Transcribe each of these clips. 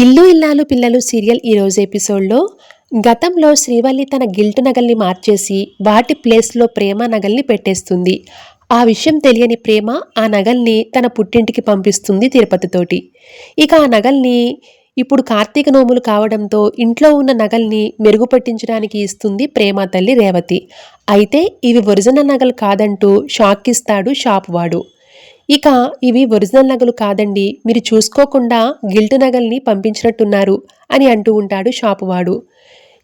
ఇల్లు ఇల్లాలు పిల్లలు సీరియల్ ఈరోజు ఎపిసోడ్లో. గతంలో శ్రీవల్లి తన గిల్ట్ నగల్ని మార్చేసి వాటి ప్లేస్లో ప్రేమ నగల్ని పెట్టేస్తుంది. ఆ విషయం తెలియని ప్రేమ ఆ నగల్ని తన పుట్టింటికి పంపిస్తుంది తిరుపతితోటి. ఇక ఆ నగల్ని ఇప్పుడు కార్తీక నోములు కావడంతో ఇంట్లో ఉన్న నగల్ని మెరుగుపట్టించడానికి ఇస్తుంది ప్రేమ తల్లి రేవతి. అయితే ఇవి ఒరిజినల్ నగలు కాదంటూ షాక్ ఇస్తాడు షాప్ వాడు ఇక ఇవి ఒరిజినల్ నగలు కాదండి. మీరు చూసుకోకుండా గిల్ట్ నగల్ని పంపించినట్టున్నారు అని అంటూ ఉంటాడు షాపువాడు.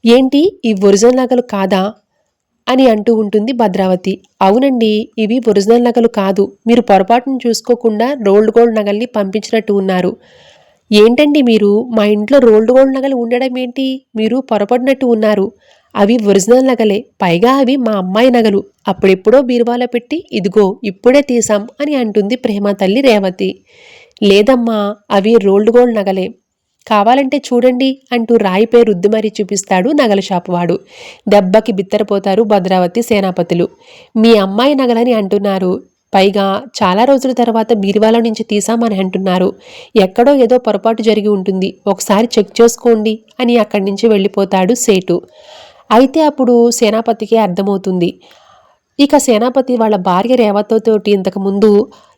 ఏంటి? ఈ ఒరిజినల్ నగలు కాదా? అని అంటూ ఉంటుంది భద్రావతి. అవునండి ఇవి ఒరిజినల్ నగలు కాదు. మీరు పొరపాటును చూసుకోకుండా రోల్డ్ గోల్డ్ నగల్ని పంపించినట్టు ఉన్నారు. ఏంటండి మీరు? మా ఇంట్లో రోల్డ్ గోల్డ్ నగలు ఉండడం ఏంటి? మీరు పొరపడినట్టు ఉన్నారు. అవి ఒరిజినల్ నగలే. పైగా అవి మా అమ్మాయి నగలు. అప్పుడెప్పుడో బీరువాలో పెట్టి ఇదిగో ఇప్పుడే తీసాం అని అంటుంది ప్రేమ తల్లి రేవతి. లేదమ్మా అవి రోల్డ్ గోల్డ్ నగలే. కావాలంటే చూడండి అంటూ రాయిపై రుద్దు మరీ చూపిస్తాడు నగల షాపు వాడు. దెబ్బకి బిత్తరపోతారు భద్రావతి సేనాపతులు. మీ అమ్మాయి నగలని అంటున్నారు. పైగా చాలా రోజుల తర్వాత బీరువాలో నుంచి తీసామని అంటున్నారు. ఎక్కడో ఏదో పొరపాటు జరిగి ఉంటుంది. ఒకసారి చెక్ చేసుకోండి అని అక్కడి నుంచి వెళ్ళిపోతాడు సేటు. అయితే అప్పుడు సేనాపతికి అర్థమవుతుంది. ఇక సేనాపతి వాళ్ళ భార్య రేవతతోటి ఇంతకుముందు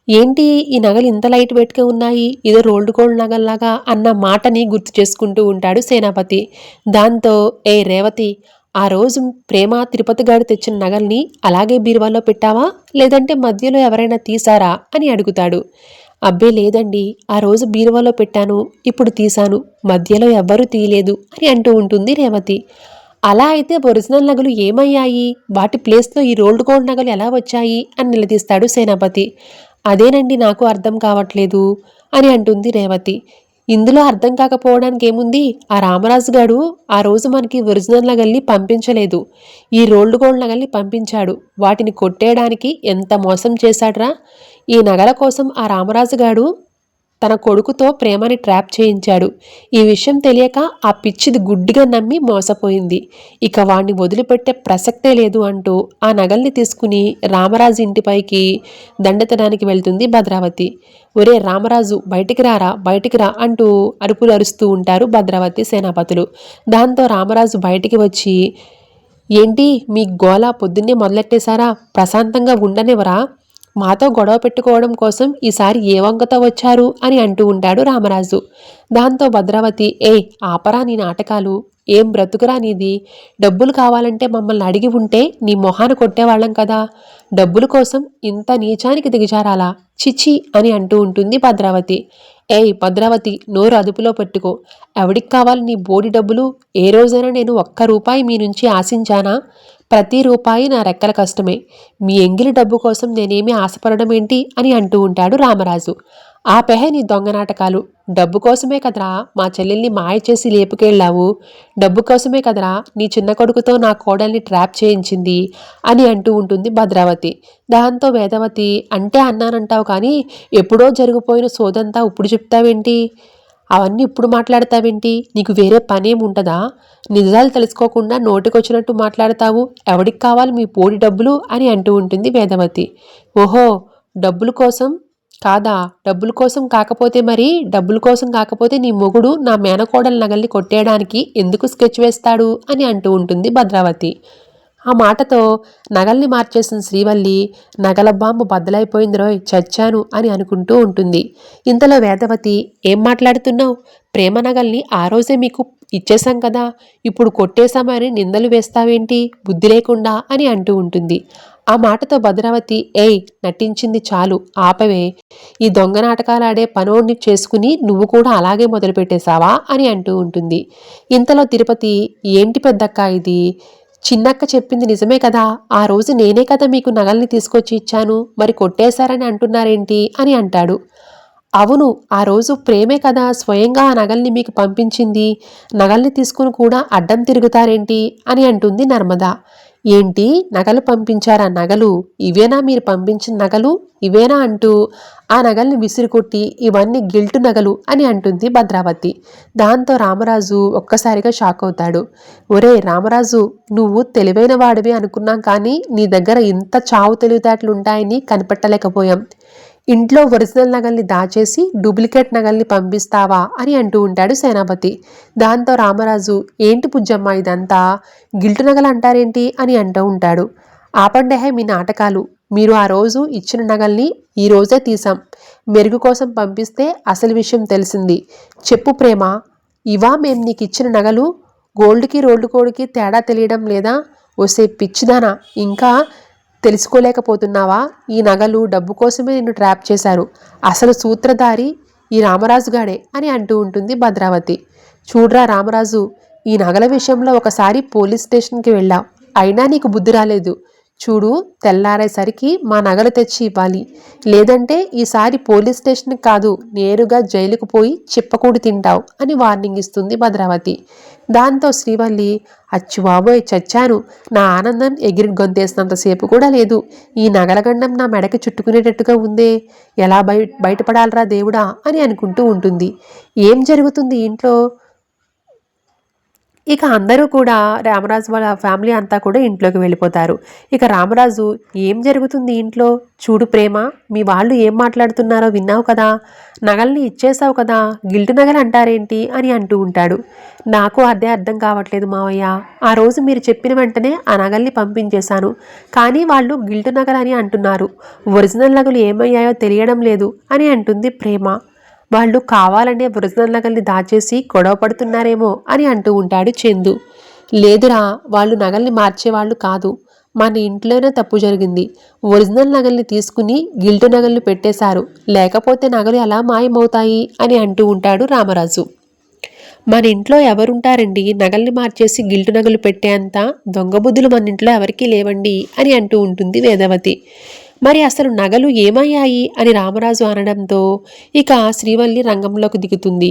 ఏంటి ఈ నగలు ఇంత లైట్ వెయిట్గా ఉన్నాయి? ఏదో రోల్డ్ గోల్డ్ నగల్లాగా అన్న మాటని గుర్తు చేసుకుంటూ ఉంటాడు సేనాపతి. దాంతో ఏ రేవతి ఆ రోజు ప్రేమ తిరుపతి గారు తెచ్చిన నగల్ని అలాగే బీరువాలో పెట్టావా? లేదంటే మధ్యలో ఎవరైనా తీసారా అని అడుగుతాడు. అబ్బే లేదండి ఆ రోజు బీరువాలో పెట్టాను ఇప్పుడు తీశాను మధ్యలో ఎవ్వరూ తీయలేదు అని అంటూ ఉంటుంది రేవతి. అలా అయితే ఒరిజినల్ నగలు ఏమయ్యాయి? వాటి ప్లేస్లో ఈ రోల్డ్ గోల్డ్ నగలు ఎలా వచ్చాయి? అని నిలదీస్తాడు సేనాపతి. అదేనండి నాకు అర్థం కావట్లేదు అని అంటుంది రేవతి. ఇందులో అర్థం కాకపోవడానికి ఏముంది? ఆ రామరాజు గారు ఆ రోజు మనకి ఒరిజినల్ నగల్ని పంపించలేదు. ఈ రోల్డ్ గోల్డ్ నగల్ని పంపించాడు. వాటిని కొట్టేయడానికి ఎంత మోసం చేశాడ్రా? ఈ నగల కోసం ఆ రామరాజు గారు తన కొడుకుతో ప్రేమని ట్రాప్ చేయించాడు. ఈ విషయం తెలియక ఆ పిచ్చిది గుడ్డిగా నమ్మి మోసపోయింది. ఇక వాణ్ణి వదిలిపెట్టే ప్రసక్తే లేదు అంటూ ఆ నగల్ని తీసుకుని రామరాజు ఇంటిపైకి దండెత్తడానికి వెళ్తుంది భద్రావతి. ఒరే రామరాజు బయటికి రారా బయటికి రా అంటూ అరుపులు అరుస్తూ ఉంటారు భద్రావతి సేనాపతులు. దాంతో రామరాజు బయటికి వచ్చి ఏంటి మీ గోల పొద్దున్నే మొదలెట్టేశారా? ప్రశాంతంగా ఉండనివరా మాతో గొడవ పెట్టుకోవడం కోసం ఈసారి ఏ వంకతో వచ్చారు అని అంటూ ఉంటాడు రామరాజు. దాంతో భద్రావతి ఏ ఆపరా నీ నాటకాలు. ఏం బ్రతుకురా నీది? డబ్బులు కావాలంటే మమ్మల్ని అడిగి ఉంటే నీ మొహాను కొట్టేవాళ్ళం కదా. డబ్బుల కోసం ఇంత నీచానికి దిగజారాలా? చిచి అని అంటూ ఉంటుంది భద్రావతి. ఏయ్ భద్రావతి నోరు అదుపులో పెట్టుకో. ఎవడికి కావాలి నీ బోడి డబ్బులు? ఏ రోజైనా నేను ఒక్క రూపాయి మీ నుంచి ఆశించానా? ప్రతి రూపాయి నా రెక్కల కష్టమే. మీ ఎంగిలి డబ్బు కోసం నేనేమి ఆశపడడం ఏంటి? అని అంటూ ఉంటాడు రామరాజు. ఆ పెహ నీ దొంగ నాటకాలు. డబ్బు కోసమే కదరా మా చెల్లెల్ని మాయ చేసి లేపుకెళ్ళావు. డబ్బు కోసమే కదరా నీ చిన్న కొడుకుతో నా కోడల్ని ట్రాప్ చేయించింది అని అంటూ ఉంటుంది భద్రావతి. దాంతో వేదవతి అంటే అన్నానంటావు కానీ ఎప్పుడో జరిగిపోయిన సోదంతా ఇప్పుడు చెప్తావేంటి? అవన్నీ ఇప్పుడు మాట్లాడతావేంటి? నీకు వేరే పనేం ఉంటుందా నిజాలు తెలుసుకోకుండా నోటికొచ్చినట్టు మాట్లాడతావు. ఎవడికి కావాలి మీ పోడి డబ్బులు అని అంటూ ఉంటుంది వేదవతి. ఓహో డబ్బుల కోసం? కాదా? డబ్బుల కోసం కాకపోతే మరి? డబ్బుల కోసం కాకపోతే నీ మొగుడు నా మేనకోడల నగల్ని కొట్టేయడానికి ఎందుకు స్కెచ్ వేస్తాడు? అని అంటూ ఉంటుంది భద్రావతి. ఆ మాటతో నగల్ని మార్చేసిన శ్రీవల్లి నగల బాంబు బద్దలైపోయింది రోయ్ చచ్చాను అని అనుకుంటూ ఉంటుంది. ఇంతలో వేదవతి ఏం మాట్లాడుతున్నావు? ప్రేమ నగల్ని ఆ రోజే మీకు ఇచ్చేశాం కదా. ఇప్పుడు కొట్టేశామని నిందలు వేస్తావేంటి? బుద్ధి లేకుండా అని అంటూ ఉంటుంది. ఆ మాటతో భద్రావతి ఏయ్ నటించింది చాలు ఆపవే. ఈ దొంగ నాటకాలాడే పనోడిని చేసుకుని నువ్వు కూడా అలాగే మొదలుపెట్టేశావా? అని అంటూ ఉంటుంది. ఇంతలో తిరుపతి ఏంటి పెద్దక్క ఇది? చిన్నక్క చెప్పింది నిజమే కదా. ఆ రోజు నేనే కదా మీకు నగల్ని తీసుకొచ్చి ఇచ్చాను. మరి కొట్టేశారని అంటున్నారేంటి? అని అంటాడు. అవును ఆ రోజు ప్రేమే కదా స్వయంగా ఆ నగల్ని మీకు పంపించింది. నగల్ని తీసుకుని కూడా అడ్డం తిరుగుతారేంటి? అని అంటుంది నర్మదా. ఏంటి? నగలు పంపించారా? నగలు. ఇవేనా మీరు పంపించిన నగలు? ఇవేనా అంటూ ఆ నగల్ని విసిరికొట్టి ఇవన్నీ గిల్టు నగలు అని అంటుంది భద్రావతి. దాంతో రామరాజు ఒక్కసారిగా షాక్ అవుతాడు. ఒరే రామరాజు నువ్వు తెలివైన వాడివి అనుకున్నాం కానీ నీ దగ్గర ఇంత చావు తెలివితేటలు ఉంటాయని కనిపెట్టలేకపోయాం. ఇంట్లో ఒరిజినల్ నగల్ని దాచేసి డూప్లికేట్ నగల్ని పంపిస్తావా అని అంటూ ఉంటాడు సేనాపతి. దాంతో రామరాజు ఏంటి పుజ్జమ్మ ఇదంతా? గిల్టు నగలు అంటారేంటి? అని అంటూ ఉంటాడు. ఆపండేహే మీ నాటకాలు. మీరు ఆ రోజు ఇచ్చిన నగల్ని ఈ రోజే తీసాం మెరుగు కోసం పంపిస్తే అసలు విషయం తెలిసింది. చెప్పు ప్రేమ ఇవా మేం నీకు ఇచ్చిన నగలు? గోల్డ్కి రోల్డ్ కోడ్కి తేడా తెలియడం లేదా? వసే పిచ్చిదానా. ఇంకా తెలుసుకోలేకపోతున్నావా? ఈ నగలు డబ్బు కోసమే నిన్ను ట్రాప్ చేశారు. అసలు సూత్రధారి ఈ రామరాజుగాడే అని అంటూ ఉంటుంది భద్రావతి. చూడ్రా రామరాజు ఈ నగల విషయంలో ఒకసారి పోలీస్ స్టేషన్కి వెళ్ళాం అయినా నీకు బుద్ధి రాలేదు. చూడు తెల్లారేసరికి మా నగలు తెచ్చి ఇవ్వాలి. లేదంటే ఈసారి పోలీస్ స్టేషన్కి కాదు నేరుగా జైలుకు పోయి చిప్పకూడి తింటావు అని వార్నింగ్ ఇస్తుంది భద్రావతి. దాంతో శ్రీవల్లి అచ్చు బాబోయ్ చచ్చాను. నా ఆనందం ఎగిరి గొంతేసినంతసేపు కూడా లేదు. ఈ నగలగండం నా మెడకి చుట్టుకునేటట్టుగా ఉందే. ఎలా బయ బయటపడాలరా దేవుడా అని అనుకుంటూ ఉంటుంది. ఏం జరుగుతుంది ఇంట్లో? ఇక అందరూ కూడా రామరాజు వాళ్ళ ఫ్యామిలీ అంతా కూడా ఇంట్లోకి వెళ్ళిపోతారు. ఇక రామరాజు ఏం జరుగుతుంది ఇంట్లో? చూడు ప్రేమ మీ వాళ్ళు ఏం మాట్లాడుతున్నారో విన్నావు కదా? నగల్ని ఇచ్చేసావు కదా? గిల్టు నగలు అంటారేంటి? అని అంటూ ఉంటాడు. నాకు అదే అర్థం కావట్లేదు మావయ్య. ఆ రోజు మీరు చెప్పిన వెంటనే ఆ నగల్ని పంపించేశాను. కానీ వాళ్ళు గిల్టు నగలు అని అంటున్నారు. ఒరిజినల్ నగలు ఏమయ్యాయో తెలియడం లేదు అని అంటుంది ప్రేమ. వాళ్ళు కావాలనే ఒరిజినల్ నగల్ని దాచేసి గొడవ పడుతున్నారేమో అని అంటూ ఉంటాడు చందు. లేదురా వాళ్ళు నగల్ని మార్చేవాళ్ళు కాదు. మన ఇంట్లోనే తప్పు జరిగింది. ఒరిజినల్ నగల్ని తీసుకుని గిల్టు నగల్ని పెట్టేశారు. లేకపోతే నగలు ఎలా మాయమవుతాయి అని అంటూ ఉంటాడు రామరాజు. మన ఇంట్లో ఎవరుంటారండి? నగల్ని మార్చేసి గిల్టు నగలు పెట్టేంత దొంగ బుద్ధులు మన ఇంట్లో ఎవరికీ లేవండి అని అంటూ ఉంటుంది వేదవతి. మరి అసలు నగలు ఏమయ్యాయి అని రామరాజు అనడంతో ఇక శ్రీవల్లి రంగంలోకి దిగుతుంది.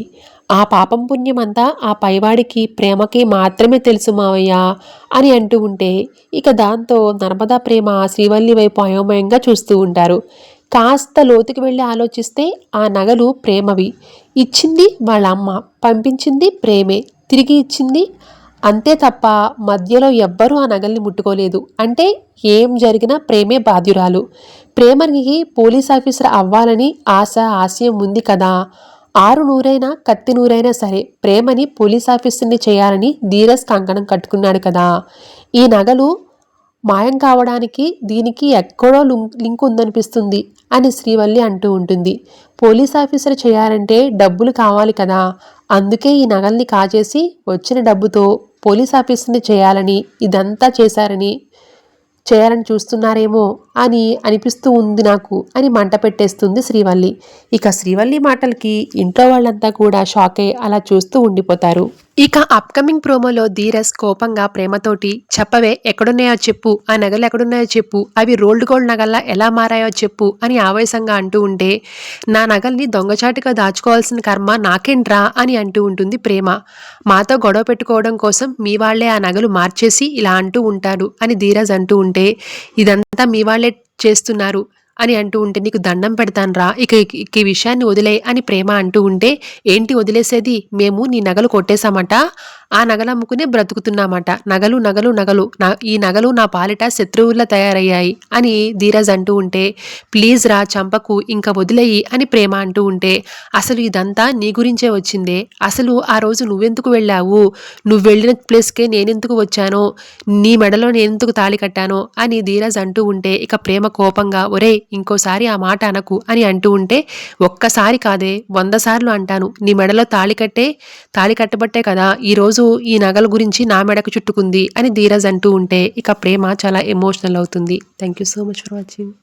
ఆ పాపం పుణ్యమంతా ఆ పైవాడికి ప్రేమకి మాత్రమే తెలుసు మావయ్య అని అంటూ ఉంటే ఇక దాంతో నర్మదా ప్రేమ శ్రీవల్లి వైపు అయోమయంగా చూస్తూ ఉంటారు. కాస్త లోతుకి వెళ్ళి ఆలోచిస్తే ఆ నగలు ప్రేమవి. ఇచ్చింది వాళ్ళ అమ్మ పంపించింది ప్రేమే తిరిగి ఇచ్చింది అంతే తప్ప మధ్యలో ఎవ్వరూ ఆ నగల్ని ముట్టుకోలేదు. అంటే ఏం జరిగినా ప్రేమే బాధ్యురాలు. ప్రేమకి పోలీస్ ఆఫీసర్ అవ్వాలని ఆశ ఆశయం ఉంది కదా. ఆరు నూరైనా కత్తి నూరైనా సరే ప్రేమని పోలీస్ ఆఫీసర్ని చేయాలని ధీరస్ కంకణం కట్టుకున్నాడు కదా. ఈ నగలు మాయం కావడానికి దీనికి ఎక్కడో లింక్ ఉందనిపిస్తుంది అని శ్రీవల్లి అంటూ ఉంటుంది. పోలీస్ ఆఫీసర్ చేయాలంటే డబ్బులు కావాలి కదా. అందుకే ఈ నగల్ని కాజేసి వచ్చిన డబ్బుతో పోలీస్ ఆఫీసుని చేయాలని ఇదంతా చేశారని చేయాలని చూస్తున్నారేమో అని అనిపిస్తూ ఉంది నాకు అని మంట పెట్టేస్తుంది శ్రీవల్లి. ఇక శ్రీవల్లి మాటలకి ఇంట్లో వాళ్ళంతా కూడా షాక్ అయ్యి అలా చూస్తూ ఉండిపోతారు. ఇక అప్కమింగ్ ప్రోమోలో ధీరస్ కోపంగా ప్రేమతోటి చెప్పవే ఎక్కడున్నాయో చెప్పు ఆ నగలు ఎక్కడున్నాయో చెప్పు అవి రోల్డ్ గోల్డ్ నగల్లా ఎలా మారాయో చెప్పు అని ఆవేశంగా అంటూ ఉంటే నా నగల్ని దొంగచాటుగా దాచుకోవాల్సిన కర్మ నాకేంట్రా అని అంటూ ఉంటుంది ప్రేమ. మాతో గొడవ పెట్టుకోవడం కోసం మీ వాళ్ళే ఆ నగలు మార్చేసి ఇలా అంటూ ఉంటారు అని ధీరజ్ అంటూ ఉంటే ఇదంతా మీ వాళ్ళే చేస్తున్నారు అని అంటూ ఉంటే నీకు దండం పెడతాను రా ఇక ఈ విషయాన్ని వదిలే అని ప్రేమ అంటూ ఉంటే ఏంటి వదిలేసేది? మేము నీ నగలు కొట్టేశామట ఆ నగలు అమ్ముకునే బ్రతుకుతున్నామట. నగలు నగలు నగలు. ఈ నగలు నా పాలిట శత్రువుల్లా తయారయ్యాయి అని ధీరజ్ అంటూ ఉంటే ప్లీజ్ రా చంపకు ఇంకా వదిలేయి అని ప్రేమ అంటూ ఉంటే అసలు ఇదంతా నీ గురించే వచ్చిందే. అసలు ఆ రోజు నువ్వెందుకు వెళ్ళావు? నువ్వు వెళ్ళిన ప్లేస్కే నేనెందుకు వచ్చానో? నీ మెడలో నేనెందుకు తాళి కట్టానో? అని ధీరజ్ అంటూ ఉంటే ఇక ప్రేమ కోపంగా ఒరే ఇంకోసారి ఆ మాట అనకు అని అంటూ ఉంటే ఒక్కసారి కాదే వంద సార్లు అంటాను. నీ మెడలో తాళి కట్టే తాళి కట్టబట్టే కదా ఈరోజు ఈ నగల గురించి నా మెడకు చుట్టుకుంది అని ధీరజ్ అంటూ ఉంటే ఇక ప్రేమ చాలా ఎమోషనల్ అవుతుంది. Thank you so much for watching